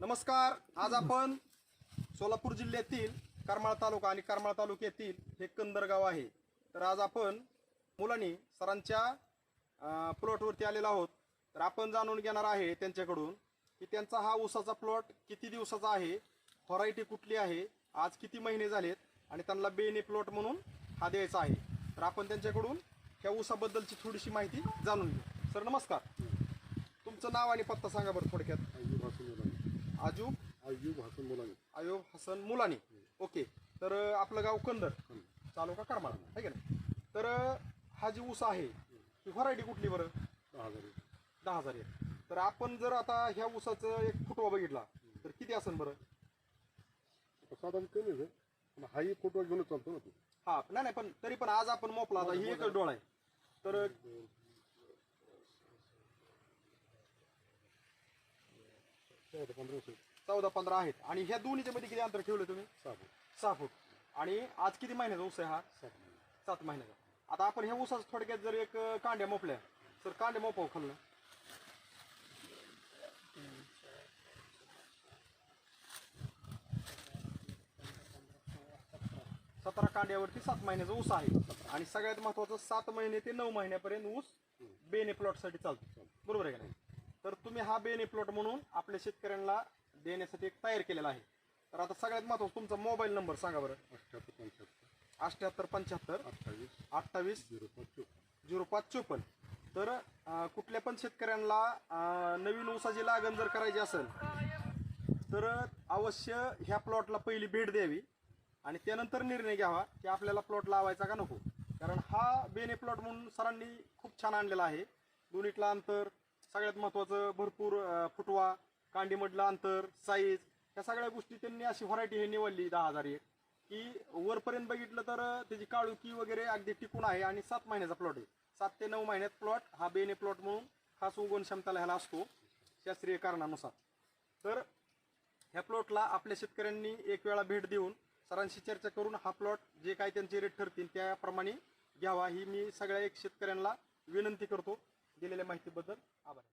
नमस्कार. आज आपण सोलापूर जिल्ह्यातील करमाळ तालुका आणि करमाळ तालुक्यातील हे कंदरगाव आहे. तर आज आपण मुलांनी सरांच्या प्लॉटवरती आलेलो आहोत. तर आपण जाणून घेणार आहे त्यांच्याकडून की त्यांचा हा ऊसाचा प्लॉट किती दिवसाचा आहे व्हरायटी कुठली आहे आज किती महिने झालेत आणि त्यांना बेने प्लॉट म्हणून हा द्यायचा आहे. तर आपण त्यांच्याकडून ह्या ऊसाबद्दलची थोडीशी माहिती जाणून घेऊ. सर नमस्कार. तुमचं नाव आणि पत्ता सांगा बरं थोडक्यात. आजूब अय्यूब हसन मुलानी. अयोब हसन मुलानी ओके. तर आपलं गाव कंदर. चालू का करमाळा आहे का नाही? तर हा जी ऊस आहे ती व्हरायटी कुठली बरं? दहा हजार एक. दहा हजार आहे तर आपण जर आता ह्या ऊसाचं एक फुटवा बघितला तर किती असेल बरं? आता साधारण कमी आहे पण हाही फोटो घेऊन चालतो ना तू हा नाही नाही पण तरी पण आज आपण मोपला आता ही एकच डोळा आहे. तर चौदा पंधरा आहेत. आणि ह्या दोन्हीच्या मध्ये किती अंतर ठेवलं तुम्ही? सहा फूट. सहा फूट. आणि आज किती महिन्याचा ऊस आहे हा? सात महिने. सात महिन्याचा. आता आपण ह्या ऊसाचं थोडक्यात जर एक कांड्या मोपल्या तर कांड्या मोपाव खाल्लं सतरा कांड्यावरती सात महिन्याचा ऊस आहे. आणि सगळ्यात महत्वाचं सात महिने ते नऊ महिन्यापर्यंत ऊस बेने प्लॉटसाठी चालतो. बरोबर आहे का नाही? हा बेने प्लॉट म्हणून आपल्या शेतकऱ्यांना देण्यासाठी एक तयार केलेला आहे. तर आता सगळ्यात महत्वाचं तुमचा मोबाईल नंबर सांगा बरं. अठ्ठ्याहत्तर पंच्याहत्तर. अठ्ठ्याहत्तर पंच्याहत्तर. अठ्ठावीस. अठ्ठावीस. झिरो पाच चोपन्न. झिरो पाच चोपन्न. तर अं, कुठल्या पण शेतकऱ्यांना अं, नवीन ऊसाची लागण जर करायची असेल तर अवश्य ह्या प्लॉटला पहिली भेट द्यावी आणि त्यानंतर निर्णय घ्यावा की आपल्याला प्लॉट लावायचा का नको. कारण हा बेने प्लॉट म्हणून सरांनी खूप छान आणलेला आहे. दोन्हीतला अंतर सगळ्यात महत्त्वाचं भरपूर फुटवा कांडीमधलं अंतर साईज ह्या सगळ्या गोष्टी त्यांनी अशी व्हरायटी हे निवडली दहा हजार एक. की वरपर्यंत बघितलं तर त्याची काळुकी वगैरे अगदी टिकून आहे आणि सात महिन्याचा प्लॉट आहे. सात ते नऊ महिन्यात प्लॉट हा बेने प्लॉट म्हणून खास उगवण क्षमताला ह्याला असतो शास्त्रीय कारणानुसार. तर ह्या प्लॉटला आपल्या शेतकऱ्यांनी एक वेळा भेट देऊन सरांशी चर्चा करून हा प्लॉट जे काय त्यांचे रेट ठरतील त्याप्रमाणे घ्यावा ही मी सगळ्या एक शेतकऱ्यांना विनंती करतो. दिलेल्या माहितीबद्दल आभार.